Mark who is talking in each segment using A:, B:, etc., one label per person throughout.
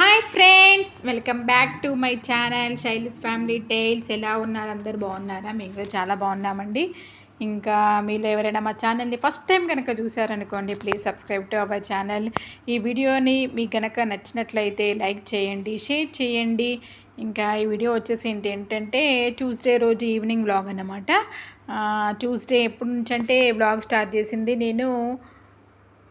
A: Hi friends welcome back to my channel Shaili's family tales ఎలా ఉన్నారు? అందరు బాగున్నారా? మేము కూడా చాలా బాగున్నామండి. ఇంకా మీలో ఎవరైనా మా ఛానల్ని ఫస్ట్ టైం కనుక చూసారనుకోండి please subscribe to our channel ఈ వీడియోని మీకు కనుక నచ్చినట్లయితే లైక్ చేయండి షేర్ చేయండి. ఇంకా ఈ వీడియో వచ్చేసి ఏంటి ఏంటంటే ట్యూస్డే రోజు ఈవినింగ్ వ్లాగ్ అనమాట ట్యూస్డే ఎప్పటి నుంచి అంటే వ్లాగ్ స్టార్ట్ చేసింది. నేను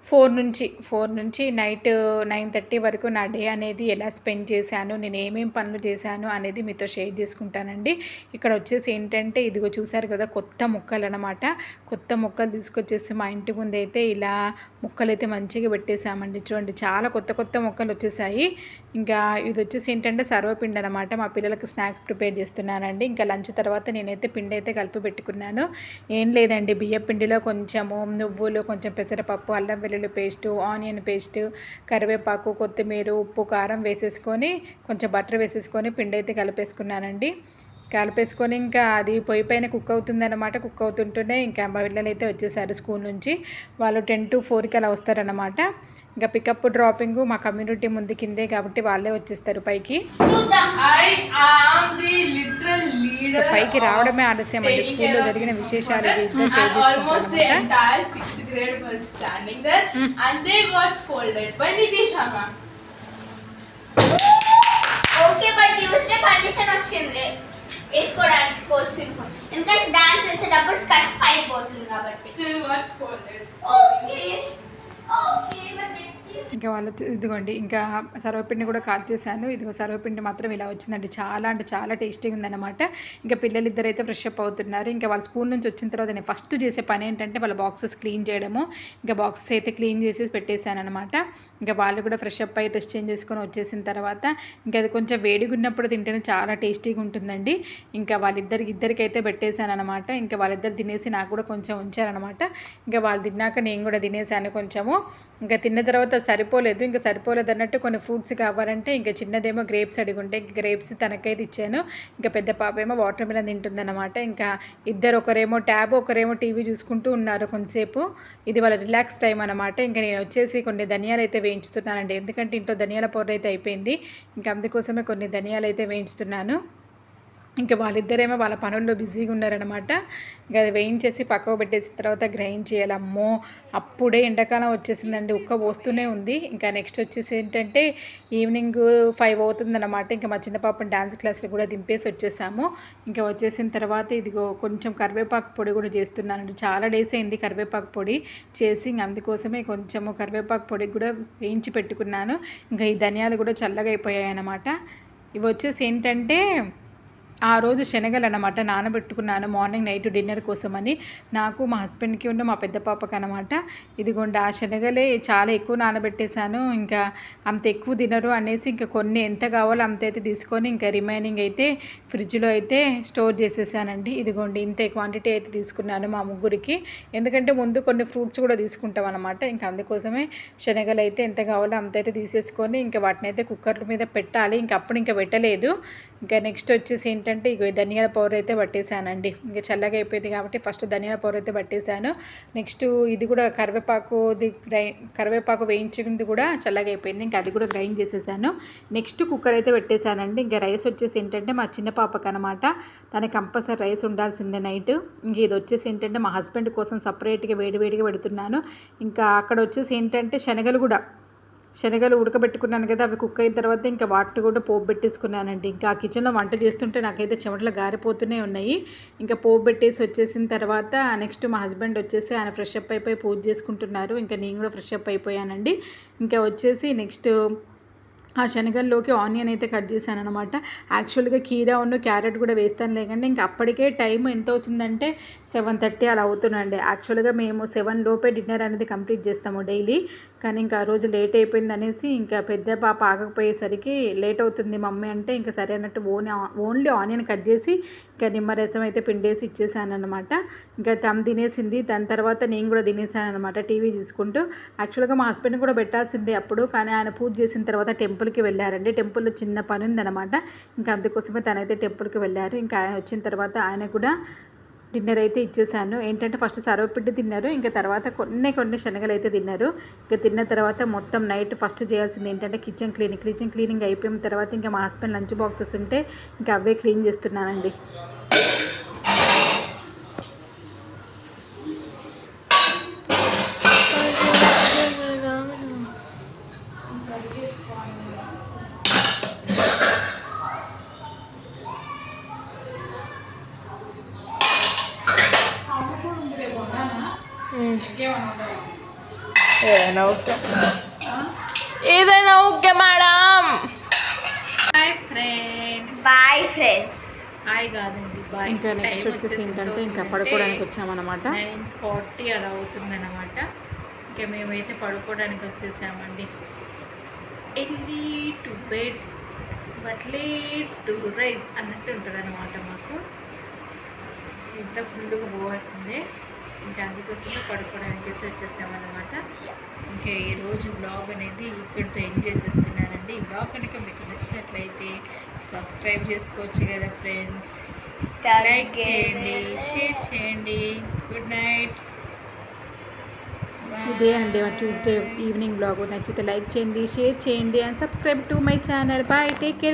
A: ఫోర్ నుంచి ఫోర్ నుంచి నైట్ నైన్ థర్టీ వరకు నా డే అనేది ఎలా స్పెండ్ చేశాను నేను ఏమేమి పనులు చేశాను అనేది మీతో షేర్ చేసుకుంటానండి. ఇక్కడ వచ్చేసి ఏంటంటే ఇదిగో చూసారు కదా కొత్త మొక్కలు అనమాట కొత్త మొక్కలు తీసుకొచ్చేసి మా ఇంటి ముందు అయితే ఇలా మొక్కలు అయితే మంచిగా పెట్టేశామండి. చూడండి చాలా కొత్త కొత్త మొక్కలు వచ్చేసాయి. ఇంకా ఇది వచ్చేసి ఏంటంటే సర్వపిండి అనమాట మా పిల్లలకు స్నాక్స్ ప్రిపేర్ చేస్తున్నానండి. ఇంకా లంచ్ తర్వాత నేనైతే పిండి అయితే కలిపి పెట్టుకున్నాను. ఏం లేదండి బియ్య పిండిలో కొంచెము నువ్వులు కొంచెం పెసరపప్పు అల్లం వెల్లుల్లి పేస్ట్ ఆనియన్ పేస్ట్ కరివేపాకు కొత్తిమీర ఉప్పు కారం వేసేసుకొని కొంచెం బటర్ వేసేసుకొని పిండి అయితే కలిపేసుకున్నానండి. కలిపేసుకొని ఇంకా అది పొయ్యి పైన కుక్ అవుతుందన్నమాట. కుక్ అవుతుంటూనే ఇంకా మా పిల్లలు అయితే వచ్చేసారు స్కూల్ నుంచి. వాళ్ళు టెన్ టు ఫోర్కి అలా వస్తారన్నమాట. ఇంకా పికప్ డ్రాపింగ్ మా కమ్యూనిటీ ముందు కిందే కాబట్టి వాళ్ళే వచ్చేస్తారు పైకి.
B: I am the literal leader.
A: పైకి రావడమే ఆలస్యం అండి.
B: taking
A: స్కూల్లో జరిగిన విశేషాలు
B: progress.
A: ఇవి ఇద్దరు షేర్
C: డాన్స్ వేసేటప్పుడు స్కట్ అయిపోతుంది కాబట్టి
B: Still got scolded.
C: Okay okay but next
A: ఇంకా వాళ్ళు ఇదిగోండి ఇంకా సర్వపిండి కూడా కాల్ చేశాను. ఇదిగో సర్వపిండి మాత్రం ఇలా వచ్చిందండి. చాలా అంటే చాలా టేస్టీగా ఉందన్నమాట. ఇంకా పిల్లలు ఇద్దరు అయితే ఫ్రెష్ అప్ అవుతున్నారు. ఇంకా వాళ్ళ స్కూల్ నుంచి వచ్చిన తర్వాత నేను ఫస్ట్ చేసే పని ఏంటంటే వాళ్ళ బాక్సెస్ క్లీన్ చేయడము. ఇంకా బాక్సెస్ అయితే క్లీన్ చేసి పెట్టేశాను అనమాట ఇంకా వాళ్ళు కూడా ఫ్రెష్ అప్ అయ్యి డ్రెస్ చేంజ్ చేసుకొని వచ్చేసిన తర్వాత ఇంకా అది కొంచెం వేడిగా ఉన్నప్పుడు తింటేనే చాలా టేస్టీగా ఉంటుందండి. ఇంకా వాళ్ళిద్దరికి ఇద్దరికి అయితే పెట్టేశాను అనమాట ఇంకా వాళ్ళిద్దరు తినేసి నాకు కూడా కొంచెం ఉంచారనమాట ఇంకా వాళ్ళు తిన్నాక నేను కూడా తినేసాను కొంచెము. ఇంకా తిన్న తర్వాత సరిపోలేదు ఇంకా సరిపోలేదు అన్నట్టు కొన్ని ఫ్రూట్స్ కావాలంటే ఇంకా చిన్నదేమో గ్రేప్స్ అడిగి ఉంటే ఇంకా గ్రేప్స్ తనకైతే ఇచ్చాను. ఇంకా పెద్ద పాప ఏమో వాటర్ మిలన్ తింటుందన్నమాట. ఇంకా ఇద్దరు ఒకరేమో ట్యాబ్ ఒకరేమో టీవీ చూసుకుంటూ ఉన్నారు కొంతసేపు. ఇది వాళ్ళ రిలాక్స్ టైం అనమాట ఇంకా నేను వచ్చేసి కొన్ని ధనియాలు అయితే వేయించుతున్నానండి. ఎందుకంటే ఇంట్లో ధనియాల పౌడర్ అయితే అయిపోయింది. ఇంకా అందుకోసమే కొన్ని ధనియాలు అయితే వేయించుతున్నాను. ఇంకా వాళ్ళిద్దరేమో వాళ్ళ పనుల్లో బిజీగా ఉన్నారనమాట ఇంకా అది వేయించేసి పక్కకు పెట్టేసిన తర్వాత గ్రైండ్ చేయాలి. అమ్మో అప్పుడే ఎండాకాలం వచ్చేసిందండి. ఉక్క పోస్తూనే ఉంది. ఇంకా నెక్స్ట్ వచ్చేసి ఏంటంటే ఈవినింగ్ ఫైవ్ అవుతుందన్నమాట. ఇంకా మా చిన్న డ్యాన్స్ డాన్స్ క్లాస్లో కూడా దింపేసి వచ్చేసాము. ఇంకా వచ్చేసిన తర్వాత ఇదిగో కొంచెం కరివేపాకు పొడి కూడా చేస్తున్నానండి. చాలా డేస్ అయింది కరివేపాకు పొడి చేసి ఇంక అందుకోసమే కొంచెము కరివేపాకు పొడి కూడా వేయించి పెట్టుకున్నాను. ఇంకా ఈ ధనియాలు కూడా చల్లగా అయిపోయాయి అన్నమాట ఇవి వచ్చేసి ఏంటంటే ఆ రోజు శనగలు అనమాట నానబెట్టుకున్నాను మార్నింగ్ నైట్ డిన్నర్ కోసమని. నాకు మా హస్బెండ్కి ఉన్న మా పెద్ద పాపకి అనమాట ఇదిగోండి ఆ శనగలే చాలా ఎక్కువ నానబెట్టేశాను. ఇంకా అంత ఎక్కువ తినరు అనేసి ఇంకా కొన్ని ఎంత కావాలో అంత అయితే తీసుకొని ఇంకా రిమైనింగ్ అయితే ఫ్రిడ్జ్లో అయితే స్టోర్ చేసేసానండి. ఇదిగోండి ఇంత క్వాంటిటీ అయితే తీసుకున్నాను మా ముగ్గురికి. ఎందుకంటే ముందు కొన్ని ఫ్రూట్స్ కూడా తీసుకుంటాం అనమాట ఇంకా అందుకోసమే శనగలు అయితే ఎంత కావాలో అంత అయితే తీసేసుకొని ఇంకా వాటిని అయితే కుక్కర్ మీద పెట్టాలి. ఇంకా అప్పుడు ఇంకా పెట్టలేదు. ఇంకా నెక్స్ట్ వచ్చేసి ఏంటంటే ఇక ధనియాల పౌడర్ అయితే పట్టేశానండి ఇంకా చల్లగా అయిపోయింది కాబట్టి ఫస్ట్ ధనియాల పౌడర్ అయితే పట్టేశాను నెక్స్ట్ ఇది కూడా కరివేపాకు గ్రై కరివేపాకు వేయించింది కూడా చల్లగా అయిపోయింది. ఇంకా అది కూడా గ్రైండ్ చేసేసాను. నెక్స్ట్ కుక్కర్ అయితే పెట్టేశానండి ఇంకా రైస్ వచ్చేసి ఏంటంటే మా చిన్న పాపకు అనమాట తనకి కంపల్సరీ రైస్ ఉండాల్సిందే నైట్ ఇంక ఇది వచ్చేసి ఏంటంటే మా హస్బెండ్ కోసం సపరేట్గా వేడివేడిగా పెడుతున్నాను. ఇంకా అక్కడ వచ్చేసి ఏంటంటే శనగలు కూడా శనగలు ఉడకబెట్టుకున్నాను కదా అవి కుక్ అయిన తర్వాత ఇంకా వాటిని కూడా పోపు పెట్టేసుకున్నానండి. ఇంకా ఆ కిచెన్లో వంట చేస్తుంటే నాకైతే చెమటలు గారిపోతూనే ఉన్నాయి. ఇంకా పోపు పెట్టేసి వచ్చేసిన తర్వాత నెక్స్ట్ మా హస్బెండ్ వచ్చేసి ఆయన ఫ్రెష్ అప్ అయిపోయి పూజ చేసుకుంటున్నారు. ఇంకా నేను కూడా ఫ్రెష్ అప్ అయిపోయానండి. ఇంకా వచ్చేసి నెక్స్ట్ ఆ శనగల్లోకి ఆనియన్ అయితే కట్ చేశాను అనమాట యాక్చువల్గా కీరా ఉన్న క్యారెట్ కూడా వేస్తాను లేకండి. ఇంకా అప్పటికే టైం ఎంత అవుతుందంటే సెవెన్ థర్టీ అలా అవుతుందండి. యాక్చువల్గా మేము సెవెన్ లోపే డిన్నర్ అనేది కంప్లీట్ చేస్తాము డైలీ. కానీ ఇంకా ఆ రోజు లేట్ అయిపోయింది అనేసి ఇంకా పెద్ద పాప ఆగకపోయేసరికి లేట్ అవుతుంది మమ్మీ అంటే ఇంకా సరే అన్నట్టు ఓన్ ఓన్లీ ఆనియన్ కట్ చేసి ఇంకా నిమ్మరసం అయితే పిండేసి ఇచ్చేసాను అనమాట ఇంకా తను తినేసింది దాని తర్వాత నేను కూడా తినేసానమాట టీవీ చూసుకుంటూ. యాక్చువల్గా మా హస్బెండ్ కూడా పెట్టాల్సిందే అప్పుడు కానీ ఆయన పూజ చేసిన తర్వాత టెంపుల్కి వెళ్ళారండి. టెంపుల్లో చిన్న పని ఉందన్నమాట. ఇంకా అందుకోసమే తనైతే టెంపుల్కి వెళ్ళారు. ఇంకా ఆయన వచ్చిన తర్వాత ఆయన కూడా డిన్నర్ అయితే ఇచ్చేసాను. ఏంటంటే ఫస్ట్ సర్వపిండి తిన్నారు ఇంకా తర్వాత కొన్ని కొన్ని శనగలు అయితే తిన్నారు. ఇంకా తిన్న తర్వాత మొత్తం నైట్ ఫస్ట్ చేయాల్సింది ఏంటంటే కిచెన్ క్లీనింగ్. కిచెన్ క్లీనింగ్ అయిపోయిన తర్వాత ఇంకా మా హస్బెండ్ లంచ్ బాక్సెస్ ఉంటే ఇంకా అవే క్లీన్ చేస్తున్నానండి.
B: ఏదైనా ఓకే. ఏదైనా okay madam.
A: Hi friends
C: bye friends
A: hi కాదండి బాయ్ ఇంకా నెక్స్ట్ వచ్చేసి ఏంటంటే ఇంకా పడుకోవడానికి వచ్చామన్నమాట.
D: నైన్ ఫార్టీ అలా అవుతుందన్నమాట. ఇంకా మేమైతే పడుకోవడానికి వచ్చేసామండి. Early to bed but late to rise అన్నట్టు ఉంటుంది అనమాట మాకు. ఇంత ఫుల్గా పోవాల్సిందే. ఇంకా అందుకోసమే పడుకోవడానికి వచ్చేసామన్నమాట. ఇంకా ఈ రోజు బ్లాగ్ అనేది ఇక్కడితో ఎండ్ చేసేస్తున్నానండి. ఈ బ్లాగ్ కనుక మీకు నచ్చినట్లయితే సబ్స్క్రైబ్ చేసుకోవచ్చు కదా ఫ్రెండ్స్ లైక్ చేయండి షేర్ చేయండి. గుడ్ నైట్
A: ఇదే అండి మా ట్యూస్డే ఈవినింగ్ బ్లాగ్ నచ్చితే లైక్ చేయండి షేర్ చేయండి and subscribe to my channel bye take care